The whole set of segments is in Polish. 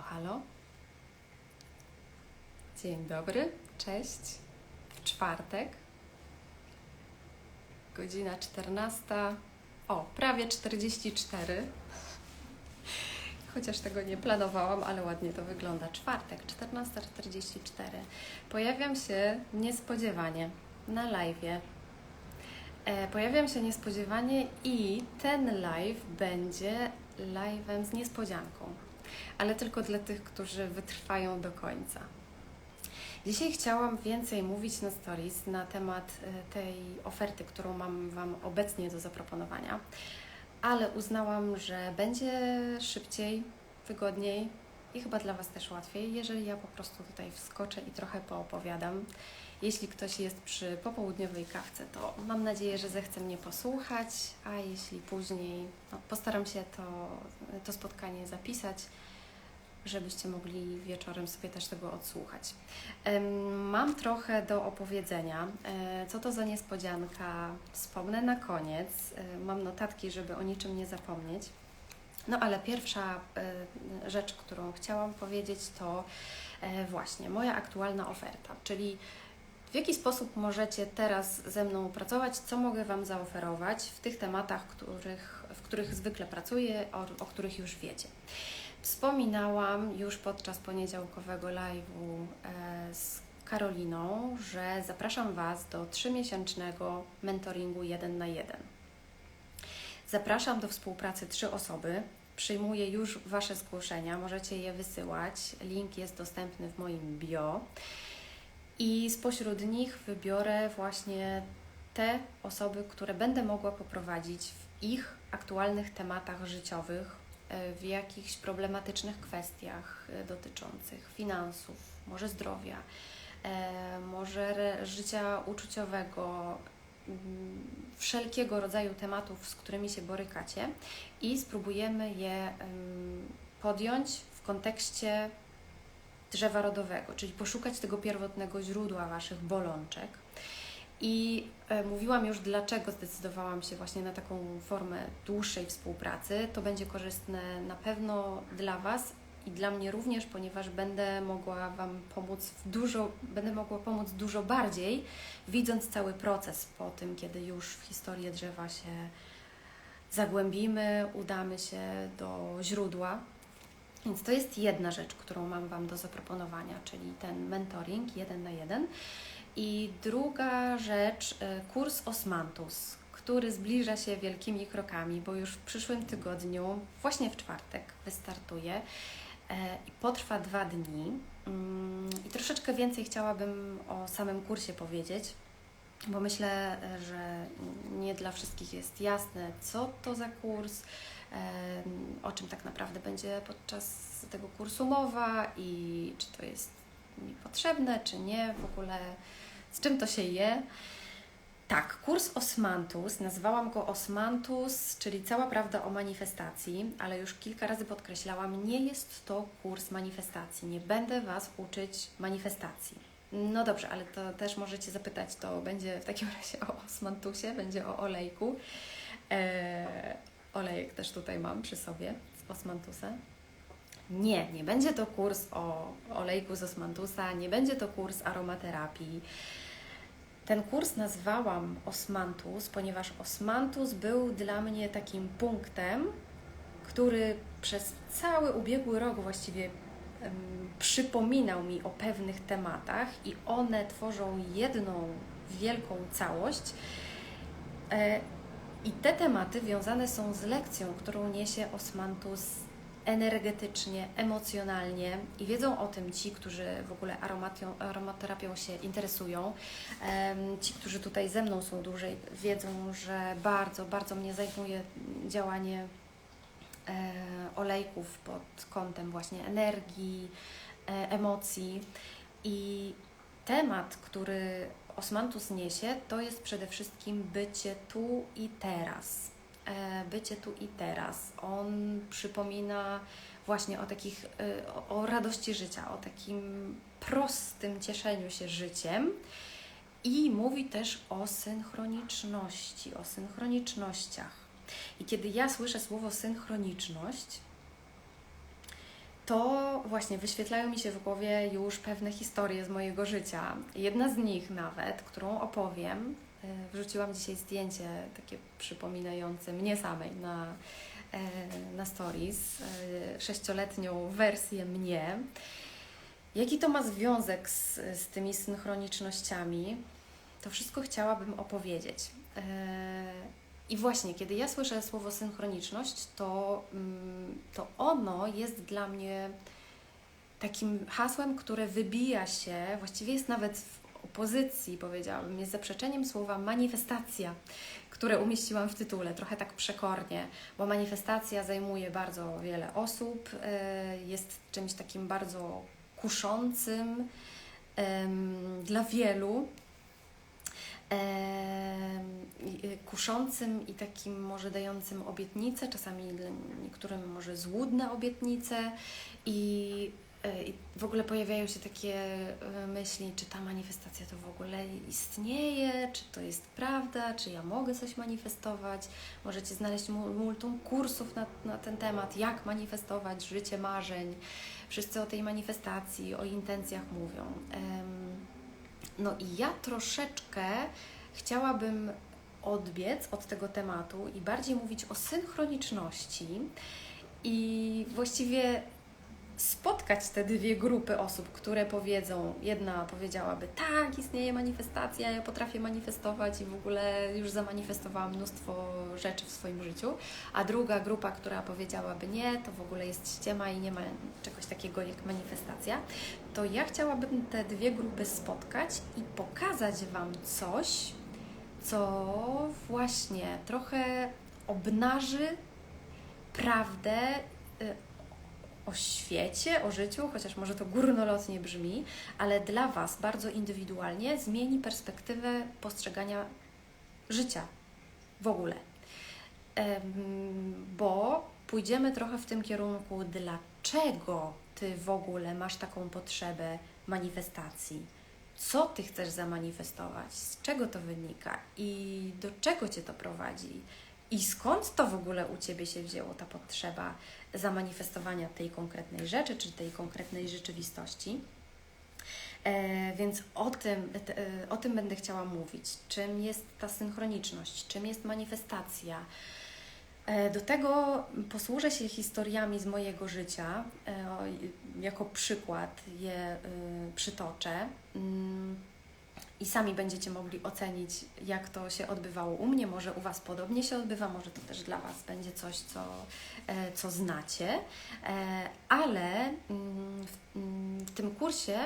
halo. Dzień dobry, cześć. W czwartek, godzina 14. O, prawie 44. Chociaż tego nie planowałam, ale ładnie to wygląda. Czwartek, 14.44. Pojawiam się niespodziewanie na live. E, pojawiam się niespodziewanie i ten live będzie live'em z niespodzianką, ale tylko dla tych, którzy wytrwają do końca. Dzisiaj chciałam więcej mówić na stories na temat e, tej oferty, którą mam Wam obecnie do zaproponowania, ale uznałam, że będzie szybciej, wygodniej i chyba dla Was też łatwiej, jeżeli ja po prostu tutaj wskoczę i trochę poopowiadam. Jeśli ktoś jest przy popołudniowej kawce, to mam nadzieję, że zechce mnie posłuchać, a jeśli później, no, postaram się to, to spotkanie zapisać, żebyście mogli wieczorem sobie też tego odsłuchać. Mam trochę do opowiedzenia. E, co to za niespodzianka? Wspomnę na koniec. E, mam notatki, żeby o niczym nie zapomnieć. No ale pierwsza e, rzecz, którą chciałam powiedzieć, to właśnie moja aktualna oferta, czyli w jaki sposób możecie teraz ze mną pracować? Co mogę Wam zaoferować w tych tematach, których, w których zwykle pracuję, o, o których już wiecie? Wspominałam już podczas poniedziałkowego live'u e, z Karoliną, że zapraszam Was do trzymiesięcznego mentoringu 1 na 1. Zapraszam do współpracy trzy osoby. Przyjmuję już Wasze zgłoszenia, możecie je wysyłać. Link jest dostępny w moim bio. I spośród nich wybiorę właśnie te osoby, które będę mogła poprowadzić w ich aktualnych tematach życiowych, e, w jakichś problematycznych kwestiach e, dotyczących finansów, może zdrowia, e, może życia uczuciowego, mm, wszelkiego rodzaju tematów, z którymi się borykacie i spróbujemy je podjąć w kontekście drzewa rodowego, czyli poszukać tego pierwotnego źródła Waszych bolączek. I e, mówiłam już, dlaczego zdecydowałam się właśnie na taką formę dłuższej współpracy. To będzie korzystne na pewno dla Was i dla mnie również, ponieważ będę mogła Wam pomóc dużo, będę mogła pomóc dużo bardziej, widząc cały proces po tym, kiedy już w historię drzewa się zagłębimy, udamy się do źródła więc to jest jedna rzecz, którą mam Wam do zaproponowania, czyli ten mentoring jeden na jeden. I druga rzecz, e, kurs Osmantus, który zbliża się wielkimi krokami, bo już w przyszłym tygodniu, właśnie w czwartek, wystartuje e, i potrwa dwa dni. Mm, I troszeczkę więcej chciałabym o samym kursie powiedzieć, bo myślę, że nie dla wszystkich jest jasne, co to za kurs o czym tak naprawdę będzie podczas tego kursu mowa i czy to jest mi potrzebne, czy nie, w ogóle z czym to się je. Tak, kurs Osmantus, nazwałam go Osmantus, czyli cała prawda o manifestacji, ale już kilka razy podkreślałam, nie jest to kurs manifestacji. Nie będę Was uczyć manifestacji. No dobrze, ale to też możecie zapytać, to będzie w takim razie o Osmantusie, będzie o olejku. Eee, Olejek też tutaj mam przy sobie z Osmantusa. Nie, nie będzie to kurs o olejku z Osmantusa, nie będzie to kurs aromaterapii. Ten kurs nazwałam Osmantus, ponieważ Osmantus był dla mnie takim punktem, który przez cały ubiegły rok właściwie przypominał mi o pewnych tematach i one tworzą jedną wielką całość. E, i te tematy wiązane są z lekcją, którą niesie Osmantus energetycznie, emocjonalnie i wiedzą o tym ci, którzy w ogóle aromaterapią się interesują. Ci, którzy tutaj ze mną są dłużej, wiedzą, że bardzo, bardzo mnie zajmuje działanie olejków pod kątem właśnie energii, e, emocji i temat, który Osmantus niesie, to jest przede wszystkim bycie tu i teraz. E, bycie tu i teraz. On przypomina właśnie o takich, e, o radości życia, o takim prostym cieszeniu się życiem i mówi też o synchroniczności, o synchronicznościach. I kiedy ja słyszę słowo synchroniczność, to właśnie wyświetlają mi się w głowie już pewne historie z mojego życia. Jedna z nich nawet, którą opowiem, e, wrzuciłam dzisiaj zdjęcie takie przypominające mnie samej na, e, na stories, e, sześcioletnią wersję mnie. Jaki to ma związek z, z tymi synchronicznościami? To wszystko chciałabym opowiedzieć. I właśnie, kiedy ja słyszę słowo synchroniczność, to, mm, to ono jest dla mnie takim hasłem, które wybija się, właściwie jest nawet w opozycji, powiedziałabym, jest zaprzeczeniem słowa manifestacja, które umieściłam w tytule, trochę tak przekornie, bo manifestacja zajmuje bardzo wiele osób, e, jest czymś takim bardzo kuszącym dla wielu, kuszącym i takim może dającym obietnice, czasami niektórym może złudne obietnice i, y, i w ogóle pojawiają się takie y, myśli, czy ta manifestacja to w ogóle istnieje, czy to jest prawda, czy ja mogę coś manifestować. Możecie znaleźć multum kursów na, na ten temat, jak manifestować życie marzeń. Wszyscy o tej manifestacji, o intencjach mówią. No i ja troszeczkę chciałabym odbiec od tego tematu i bardziej mówić o synchroniczności i właściwie spotkać te dwie grupy osób, które powiedzą, jedna powiedziałaby, tak, istnieje manifestacja, ja potrafię manifestować i w ogóle już zamanifestowałam mnóstwo rzeczy w swoim życiu, a druga grupa, która powiedziałaby, nie, to w ogóle jest ściema i nie ma czegoś takiego jak manifestacja, to ja chciałabym te dwie grupy spotkać i pokazać Wam coś, co właśnie trochę obnaży prawdę y, o świecie, o życiu, chociaż może to górnolotnie brzmi, ale dla Was bardzo indywidualnie zmieni perspektywę postrzegania życia w ogóle. Bo pójdziemy trochę w tym kierunku, dlaczego Ty w ogóle masz taką potrzebę manifestacji. Co Ty chcesz zamanifestować, z czego to wynika i do czego Cię to prowadzi, i skąd to w ogóle u Ciebie się wzięło ta potrzeba zamanifestowania tej konkretnej rzeczy, czy tej konkretnej rzeczywistości? E, więc o tym, te, e, o tym będę chciała mówić. Czym jest ta synchroniczność, czym jest manifestacja. E, do tego posłużę się historiami z mojego życia. E, jako przykład je y, przytoczę. Mm, i sami będziecie mogli ocenić, jak to się odbywało u mnie. Może u Was podobnie się odbywa, może to też dla Was będzie coś, co, e, co znacie, e, ale mm, w, mm, w tym kursie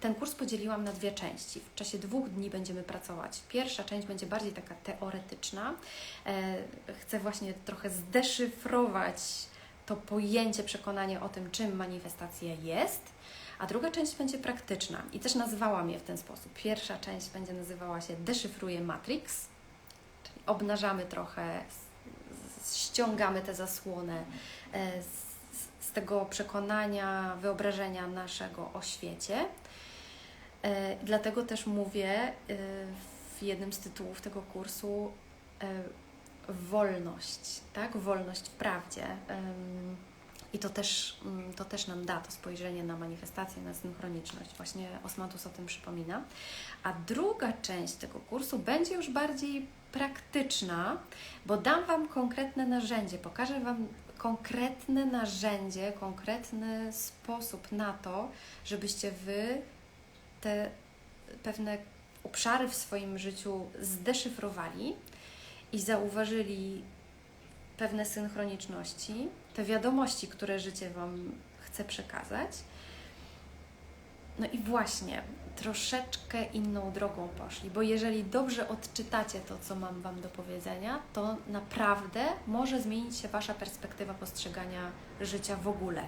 ten kurs podzieliłam na dwie części. W czasie dwóch dni będziemy pracować. Pierwsza część będzie bardziej taka teoretyczna. E, chcę właśnie trochę zdeszyfrować to pojęcie, przekonanie o tym, czym manifestacja jest a druga część będzie praktyczna i też nazywałam je w ten sposób. Pierwsza część będzie nazywała się Deszyfruje Matrix, czyli obnażamy trochę, ściągamy tę zasłonę e, z, z tego przekonania, wyobrażenia naszego o świecie. E, dlatego też mówię e, w jednym z tytułów tego kursu wolność, tak? Wolność w prawdzie. I to też, mm, to też nam da to spojrzenie na manifestację, na synchroniczność. Właśnie Osmatus o tym przypomina. A druga część tego kursu będzie już bardziej praktyczna, bo dam Wam konkretne narzędzie, pokażę Wam konkretne narzędzie, konkretny sposób na to, żebyście Wy te pewne obszary w swoim życiu zdeszyfrowali i zauważyli pewne synchroniczności, te wiadomości, które życie Wam chce przekazać. No i właśnie, troszeczkę inną drogą poszli, bo jeżeli dobrze odczytacie to, co mam Wam do powiedzenia, to naprawdę może zmienić się Wasza perspektywa postrzegania życia w ogóle.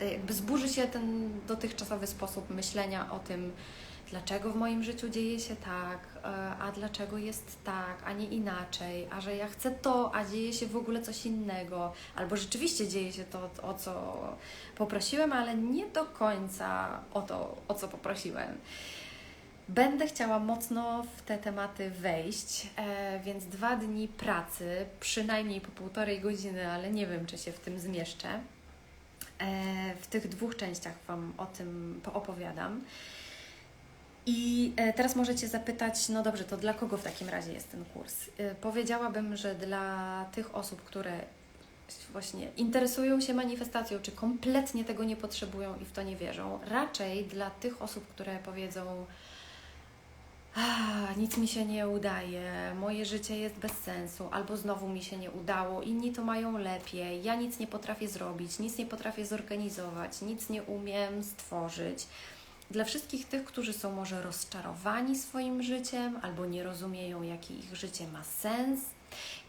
Jakby zburzy się ten dotychczasowy sposób myślenia o tym, dlaczego w moim życiu dzieje się tak, e, a dlaczego jest tak, a nie inaczej, a że ja chcę to, a dzieje się w ogóle coś innego, albo rzeczywiście dzieje się to, o co poprosiłem, ale nie do końca o to, o co poprosiłem. Będę chciała mocno w te tematy wejść, e, więc dwa dni pracy, przynajmniej po półtorej godziny, ale nie wiem, czy się w tym zmieszczę E, w tych dwóch częściach Wam o tym poopowiadam. I e, teraz możecie zapytać, no dobrze, to dla kogo w takim razie jest ten kurs? E, powiedziałabym, że dla tych osób, które właśnie interesują się manifestacją, czy kompletnie tego nie potrzebują i w to nie wierzą, raczej dla tych osób, które powiedzą, nic mi się nie udaje, moje życie jest bez sensu, albo znowu mi się nie udało, inni to mają lepiej, ja nic nie potrafię zrobić, nic nie potrafię zorganizować, nic nie umiem stworzyć. Dla wszystkich tych, którzy są może rozczarowani swoim życiem albo nie rozumieją, jaki ich życie ma sens.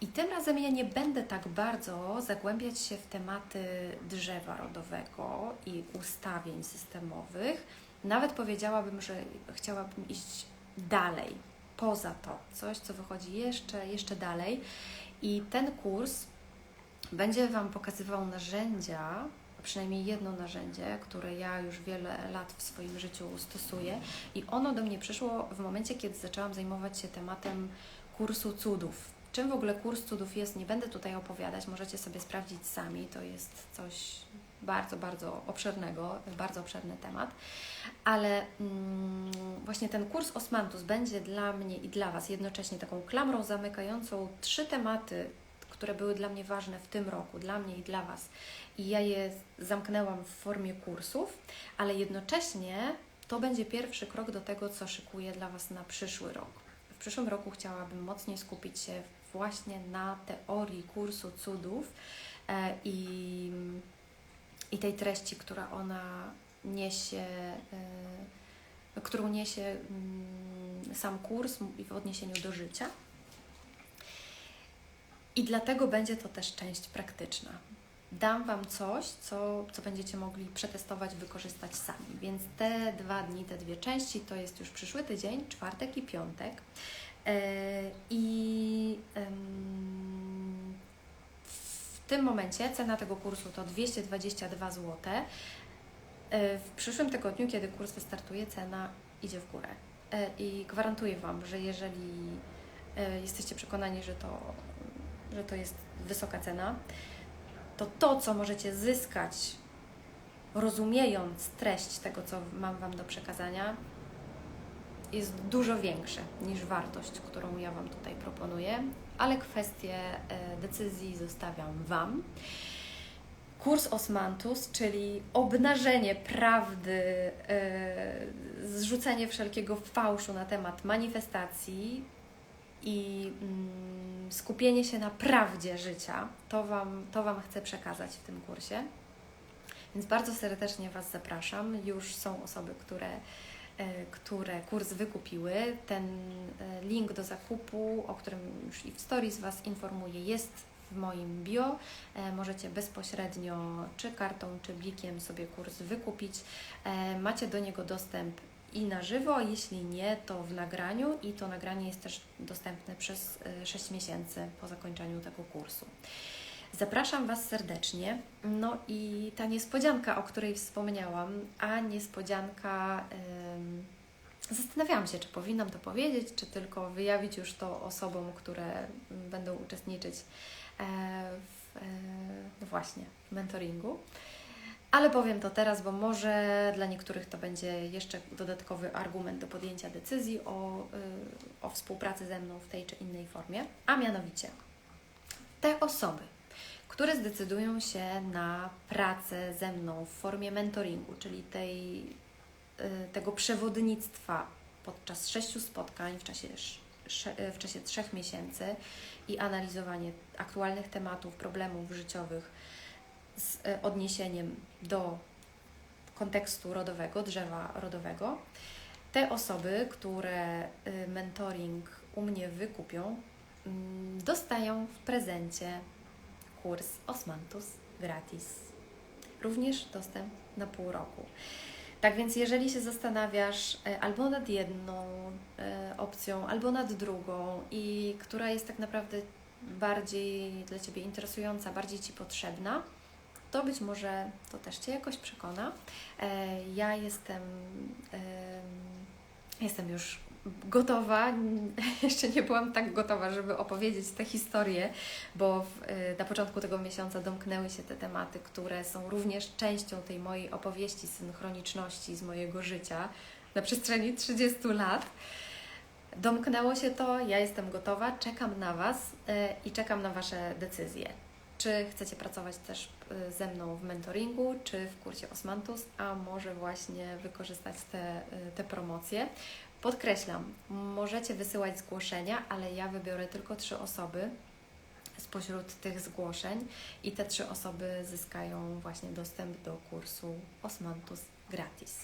I tym razem ja nie będę tak bardzo zagłębiać się w tematy drzewa rodowego i ustawień systemowych. Nawet powiedziałabym, że chciałabym iść dalej, poza to, coś, co wychodzi jeszcze, jeszcze dalej. I ten kurs będzie Wam pokazywał narzędzia, przynajmniej jedno narzędzie, które ja już wiele lat w swoim życiu stosuję, i ono do mnie przyszło w momencie, kiedy zaczęłam zajmować się tematem kursu cudów. Czym w ogóle kurs cudów jest, nie będę tutaj opowiadać, możecie sobie sprawdzić sami. To jest coś bardzo, bardzo obszernego, bardzo obszerny temat, ale mm, właśnie ten kurs Osmantus będzie dla mnie i dla Was jednocześnie taką klamrą zamykającą trzy tematy, które były dla mnie ważne w tym roku, dla mnie i dla Was. I ja je zamknęłam w formie kursów, ale jednocześnie to będzie pierwszy krok do tego, co szykuję dla Was na przyszły rok. W przyszłym roku chciałabym mocniej skupić się właśnie na teorii kursu cudów e, i i tej treści, która ona niesie, y, którą niesie mm, sam kurs w odniesieniu do życia. I dlatego będzie to też część praktyczna. Dam Wam coś, co, co będziecie mogli przetestować, wykorzystać sami. Więc te dwa dni, te dwie części to jest już przyszły tydzień, czwartek i piątek. E, I w tym momencie cena tego kursu to 222 zł. E, w przyszłym tygodniu, kiedy kurs wystartuje, cena idzie w górę. E, I gwarantuję Wam, że jeżeli jesteście przekonani, że to, że to jest wysoka cena, to to, co możecie zyskać, rozumiejąc treść tego, co mam Wam do przekazania, jest dużo większe niż wartość, którą ja Wam tutaj proponuję, ale kwestie e, decyzji zostawiam Wam. Kurs Osmantus, czyli obnażenie prawdy, e, zrzucenie wszelkiego fałszu na temat manifestacji i mm, skupienie się na prawdzie życia, to wam, to wam chcę przekazać w tym kursie. Więc bardzo serdecznie Was zapraszam. Już są osoby, które E, które kurs wykupiły. Ten e, link do zakupu, o którym już i w stories Was informuję, jest w moim bio. E, możecie bezpośrednio czy kartą, czy blikiem sobie kurs wykupić. Macie do niego dostęp i na żywo, jeśli nie, to w nagraniu i to nagranie jest też dostępne przez 6 miesięcy po zakończeniu tego kursu. Zapraszam Was serdecznie. No i ta niespodzianka, o której wspomniałam, a niespodzianka. Yy, zastanawiałam się, czy powinnam to powiedzieć, czy tylko wyjawić już to osobom, które będą uczestniczyć e, w, e, no właśnie w mentoringu. Ale powiem to teraz, bo może dla niektórych to będzie jeszcze dodatkowy argument do podjęcia decyzji o, y, o współpracy ze mną w tej czy innej formie. A mianowicie, te osoby, które zdecydują się na pracę ze mną w formie mentoringu, czyli tej, y, tego przewodnictwa podczas sześciu spotkań w czasie, w czasie trzech miesięcy i analizowanie aktualnych tematów, problemów życiowych z y, odniesieniem do kontekstu rodowego, drzewa rodowego. Te osoby, które y, mentoring u mnie wykupią, mm, dostają w prezencie kurs Osmantus gratis. Również dostęp na pół roku. Tak więc, jeżeli się zastanawiasz e, albo nad jedną e, opcją, albo nad drugą, i która jest tak naprawdę bardziej dla Ciebie interesująca, bardziej Ci potrzebna, to być może to też Cię jakoś przekona. E, ja jestem, jestem już gotowa, jeszcze nie byłam tak gotowa, żeby opowiedzieć tę historię, bo w, y, na początku tego miesiąca domknęły się te tematy, które są również częścią tej mojej opowieści synchroniczności z mojego życia na przestrzeni 30 lat. Domknęło się to, ja jestem gotowa, czekam na Was y, i czekam na Wasze decyzje. Czy chcecie pracować też y, ze mną w mentoringu, czy w kursie Osmantus, a może właśnie wykorzystać te, y, te promocje. Podkreślam, możecie wysyłać zgłoszenia, ale ja wybiorę tylko trzy osoby spośród tych zgłoszeń i te trzy osoby zyskają właśnie dostęp do kursu Osmantus gratis.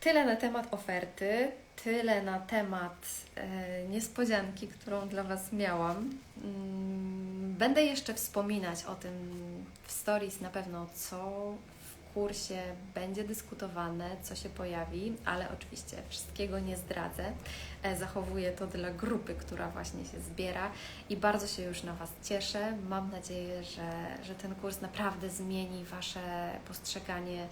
Tyle na temat oferty, tyle na temat e, niespodzianki, którą dla Was miałam. Mm, Będę jeszcze wspominać o tym w stories na pewno, co w kursie będzie dyskutowane, co się pojawi, ale oczywiście wszystkiego nie zdradzę. E, Zachowuję to dla grupy, która właśnie się zbiera i bardzo się już na Was cieszę. Mam nadzieję, że, że ten kurs naprawdę zmieni Wasze postrzeganie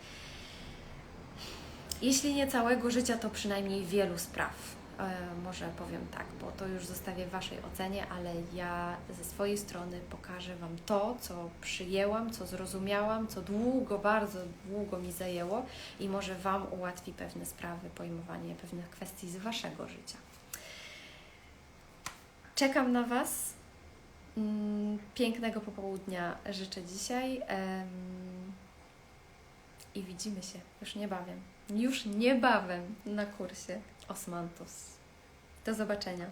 jeśli nie całego życia, to przynajmniej wielu spraw. E, może powiem tak, bo to już zostawię w Waszej ocenie, ale ja ze swojej strony pokażę Wam to, co przyjęłam, co zrozumiałam, co długo, bardzo długo mi zajęło i może Wam ułatwi pewne sprawy, pojmowanie pewnych kwestii z Waszego życia. Czekam na Was. Mm, Pięknego popołudnia życzę dzisiaj. I widzimy się już niebawem. Już niebawem na kursie Osmantus. Do zobaczenia.